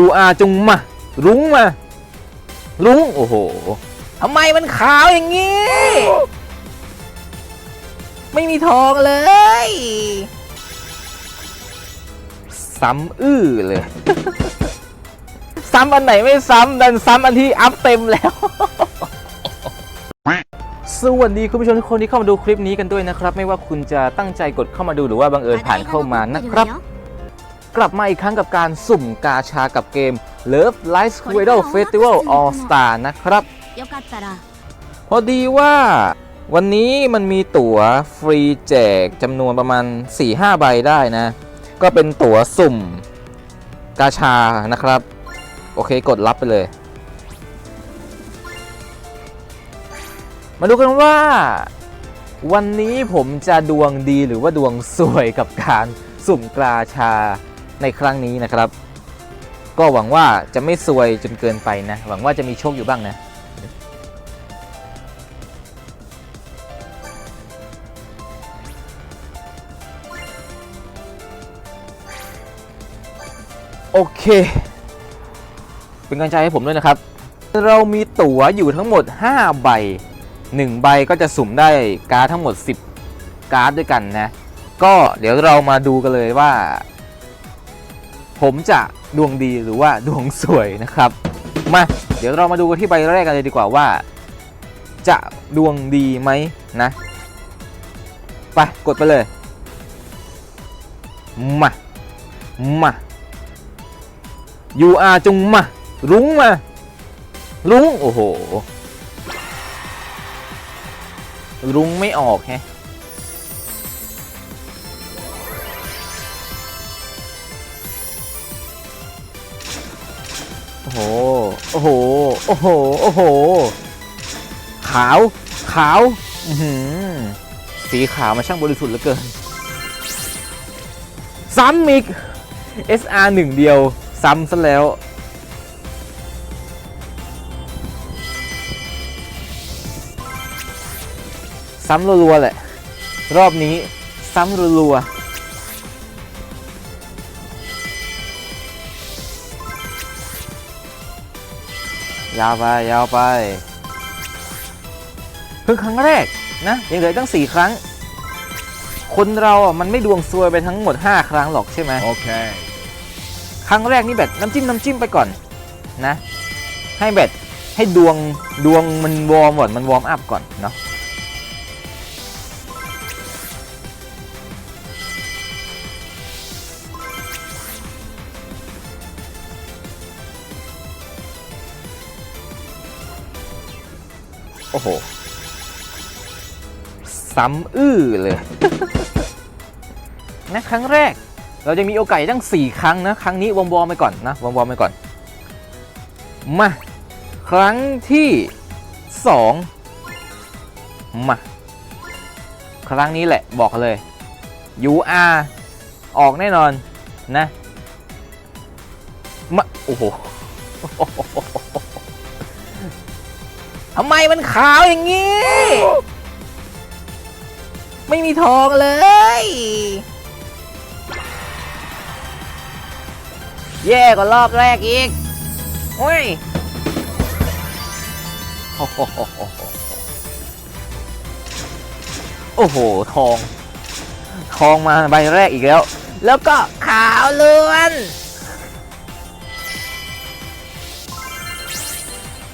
UR จงมารุ้งมารุ้งโอ้โหทำไมมันขาวอย่างนี้ ไม่มีทองเลย ซ้ำอื้อเลย ซ้ำอันไหนไม่ซ้ำดันซ้ำอันที่อัพเต็มแล้ว สวัสดีคุณผู้ชมทุกคนที่เข้ามาดูคลิปนี้กันด้วยนะครับ ไม่ว่าคุณจะตั้งใจกดเข้ามาดูหรือว่าบังเอิญผ่านเข้ามานะครับ กลับมาอีกครั้งกับการสุ่มกาชากับเกม Love Live Squirrel Festival All Star นะครับ พอดีว่าวันนี้มันมีตั๋วฟรีแจกจำนวนประมาณ 4-5 ใบได้นะ ก็เป็นตั๋วสุ่มกาชานะครับ โอเคกดรับไปเลย มาดูกันว่า วันนี้ผมจะดวงดีหรือว่าดวงสวยกับการสุ่มกาชา ในครั้งนี้นะครับ ก็หวังว่าจะไม่สวยจนเกินไปนะ หวังว่าจะมีโชคอยู่บ้างนะ โอเค เป็นกำลังใจให้ผมด้วยนะครับ เรามีตั๋วอยู่ทั้งหมด 5 ใบ 1 ใบก็จะสุ่มได้การ์ดทั้งหมด 10 การ์ดด้วยกันนะ ก็เดี๋ยวเรามาดูกันเลยว่า ผมจะดวงดีหรือว่าดวงสวยนะครับ มาเดี๋ยวเรามาดูกันที่ใบแรกกันเลยดีกว่าว่า จะดวงดีไหมนะไปกดไปเลยมามา UR จงมารุ้งมารุ้งโอ้โหรุ้งไม่ออกแฮะ โอ้โห โอ้โห โอ้โห โอ้โห ขาว ขาว อือหือสีขาวมาช่างบริสุทธิ์เหลือเกิน ซ้ำอีก SR หนึ่งเดียว ซ้ำซะแล้ว ซ้ำรัวๆแหละ รอบนี้ ซ้ำรัวๆ ยาวไปยาวไปเพิ่งครั้งแรกนะยังเหลือตั้ง 4 ครั้ง คนเราอะมันไม่ดวงซวยไปทั้งหมด 5 ครั้งหรอกใช่ไหม Okay. ครั้งแรกนี่แบบน้ำจิ้มน้ำจิ้มไปก่อนนะ ให้แบบให้ดวงดวงมันวอร์มก่อนมันวอร์มอัพก่อนเนาะ โอ้โห ซ้ำอื้อเลย นะครั้งแรก เราจะมีโอกาสตั้ง 4 ครั้งนะ ครั้งนี้วอมวอมไปก่อนนะวอมวอมไปก่อน มา ครั้งที่ 2 มา ครั้งนี้แหละบอกเลย UR ออกแน่นอนนะมาโอ้โห ทำไมมันขาวอย่างนี้ ไม่มีทองเลย แย่กว่ารอบแรกอีก โอ้ยโอ้โหโอ้โหทอง ทองมาใบแรกอีกแล้ว แล้วก็ขาวล้วน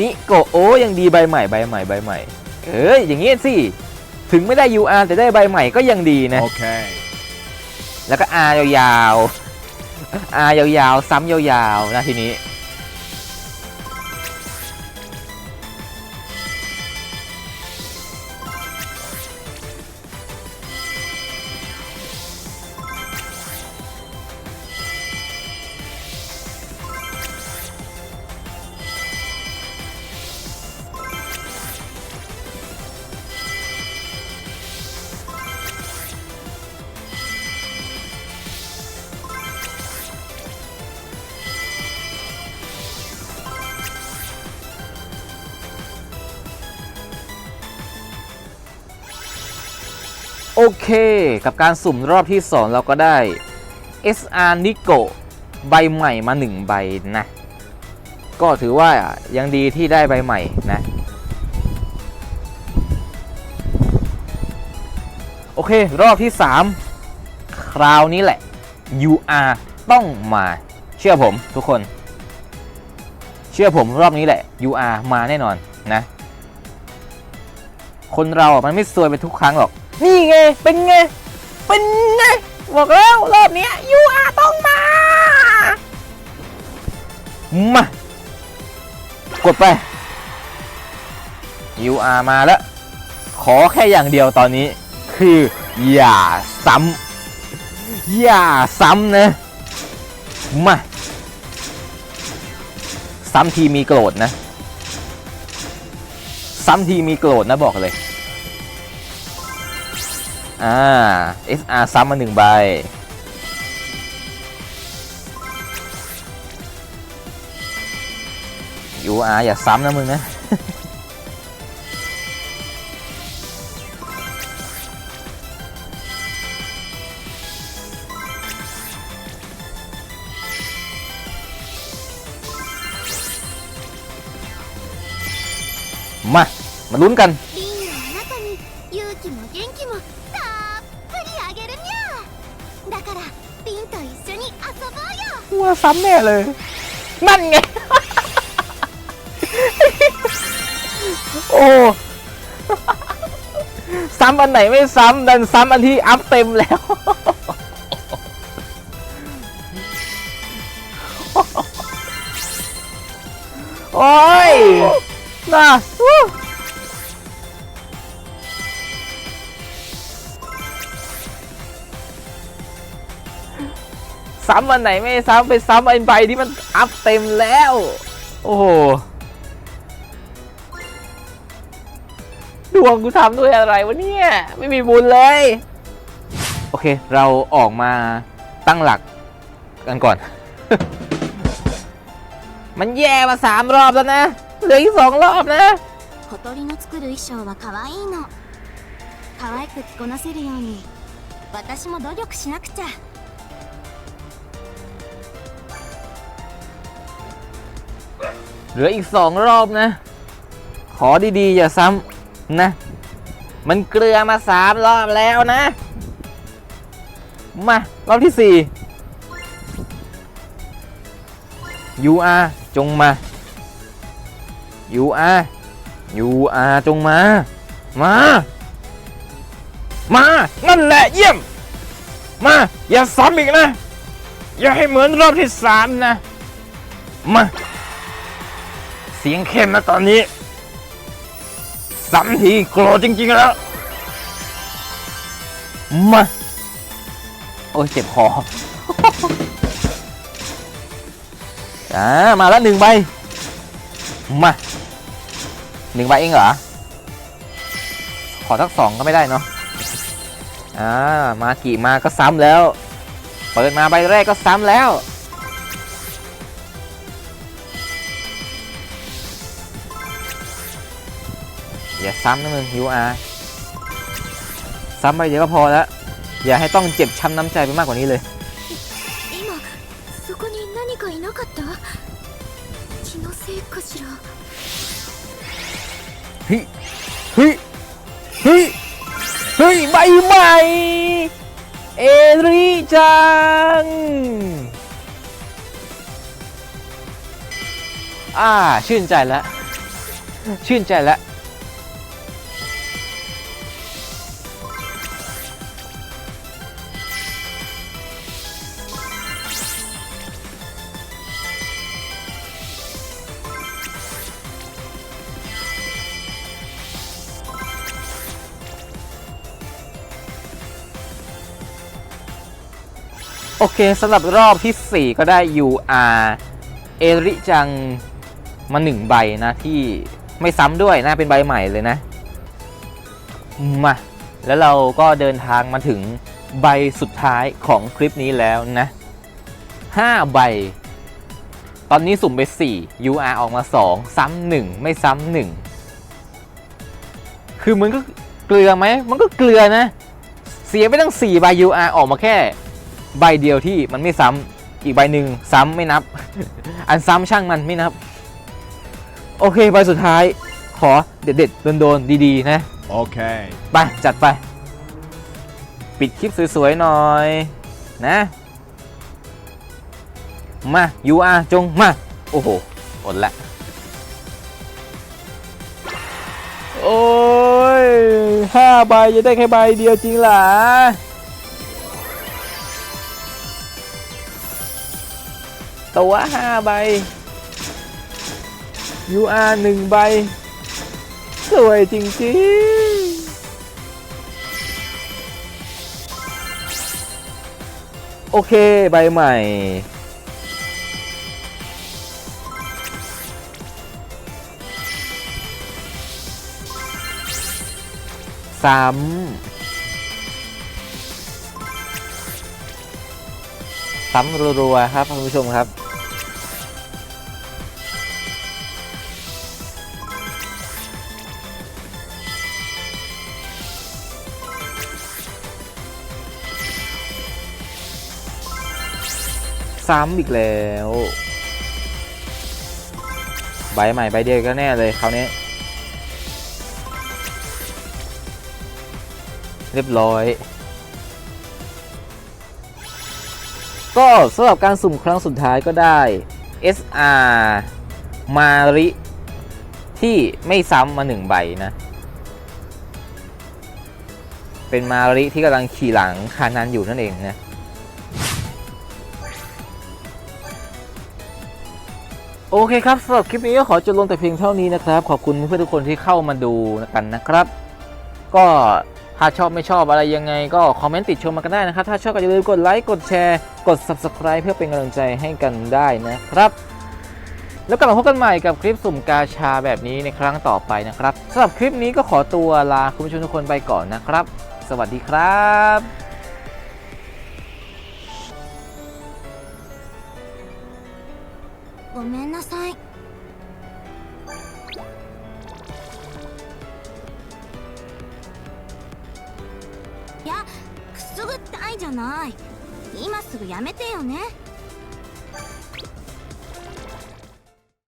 นี่โกะโอ้ยังดีใบใหม่ใบใหม่ใบใหม่ เอ้ยอย่างงี้สิ ถึงไม่ได้ UR แต่ได้ใบใหม่ก็ยังดีนะ Okay. แล้วก็ R ยาวๆ R ยาวๆ ซ้ำยาวๆนะทีนี้ โอเค กับการสุ่มรอบที่ 2 เราก็ได้ SR Nico ใบใหม่มาหนึ่งใบนะ ก็ถือว่ายังดีที่ได้ใบใหม่นะ โอเค รอบที่ 3 คราวนี้แหละ UR ต้องมาเชื่อผมทุกคน เชื่อผมรอบนี้แหละ UR มาแน่นอนนะ คนเราอะมันไม่ซวยไปทุกครั้งหรอก นี่ไง เป็นไง เป็นไง บอกแล้วรอบนี้ย UR ต้องมา มา กดไป UR มาแล้ว ขอแค่อย่างเดียวตอนนี้ คืออย่าซ้ำอย่าซ้ำนะ มา ซ้ำทีมีโกรธนะ ซ้ำทีมีโกรธนะบอกเลย อ่า SR ซ้ำมาหนึ่งใบ UR อย่าซ้ำนะมึงนะ มา มาลุ้นกัน ว่าซ้ำแน่เลย นั่นไง โอ้ซ้ำอันไหนไม่ซ้ำดันซ้ำอันที่อัพเต็มแล้ว โอ้ยน่า ซ้ำอันไหนไม่ซ้ำไปซ้ำอันใบที่มันอัพเต็มแล้ว โอ้โห ดวงกูทำด้วยอะไรวะเนี่ย ไม่มีบุญเลย โอเค เราออกมาตั้งหลักกันก่อน มันแย่มาสามรอบแล้วนะ เหลืออีกสองรอบนะ 小鳥の作る衣装は可愛いの可愛く着こなせるように私も努力しなくちゃ ลืออีกสองรอบนะ ขอดีๆ อย่าซ้ำนะ มันเกลือมาสามรอบแล้วนะ มารอบที่สี่ UR จงมา UR UR จงมา มา มา นั่นแหละเยี่ยม มา อย่าซ้ำอีกนะ อย่าให้เหมือนรอบที่สามนะ มา เสียงเข้มนะตอนนี้ซ้ำทีโกรธจริงๆแล้ว มา โอ้ยเจ็บคออ่ามาแล้วหนึ่งใบ มาหนึ่งใบเองเหรอ ขอทักสองก็ไม่ได้เนาะอ่ามากี่มาก็ซ้ำแล้ว เปิดมาใบแรกก็ซ้ำแล้ว อย่าซ้ำนะมึงฮิวอาซ้ำไปเดี๋ยวก็พอแล้ว อย่าให้ต้องเจ็บช้ำน้ำใจไปมากกว่านี้เลยเฮ้ยเฮ้ยเฮ้ยเฮ้ยใบใหม่เอริจังอ่าชื่นใจแล้วชื่นใจแล้ว โอเคสำหรับรอบที่ 4 ก็ได้ UR เอริจังมาหนึ่งใบนะที่ไม่ซ้ำด้วยนะเป็นใบใหม่เลยนะ มาแล้วเราก็เดินทางมาถึงใบสุดท้ายของคลิปนี้แล้วนะ 5 ใบ ตอนนี้สุ่มไป 4 UR ออกมา 2 ซ้ำ1 ไม่ซ้ำ1 คือมันก็เกลือไหม มันก็เกลือนะ เสียไปตั้ง 4 ใบ UR ออกมาแค่ ใบเดียวที่มันไม่ซ้อีกใบหนึ่งซ้ำไม่นับ อันซ้ำช่างมันไม่นับ โอเคใบสุดท้าย ขอเด็ดๆโดนๆดีๆ นะ Okay. ไป จัดไป ปิดคลิปสวยๆหน่อยนะ มา UR จงมา โอ้โหอดละโอ้ยห้าใบจะได้แค่ใบเดียวจริงเหรอ ตัวห้าใบ UR หนึ่งใบ สวยจริงๆโอเค ใบใหม่ ซ้ำ ซ้ำรัวๆครับคุณผู้ชมครับ ซ้ำอีกแล้ว ใบใหม่ใบเดียวก็แน่เลยคราวนี้ เรียบร้อย ก็สำหรับการสุ่มครั้งสุดท้ายก็ได้ SR มาริที่ไม่ซ้ำมาหนึ่งใบนะ เป็นมาริที่กำลังขี่หลังคานันอยู่นั่นเองนะ โอเคครับสำหรับคลิปนี้ก็ขอจบลงแต่เพียงเท่านี้นะครับ ขอบคุณเพื่อนทุกคนที่เข้ามาดูกันนะครับ ก็ ถ้าชอบไม่ชอบอะไรยังไงก็คอมเมนต์ติดชมมากันได้นะครับ ถ้าชอบก็อย่าลืมกดไลค์กดแชร์กด Subscribe เพื่อเป็นกำลังใจให้กันได้นะครับ แล้วกลับมาพบกันใหม่กับคลิปสุ่มกาชาแบบนี้ในครั้งต่อไปนะครับสำหรับคลิปนี้ก็ขอตัวลาคุณผู้ชมทุกคนไปก่อนนะครับ สวัสดีครับごめんなさいじゃない。今すぐやめてよね。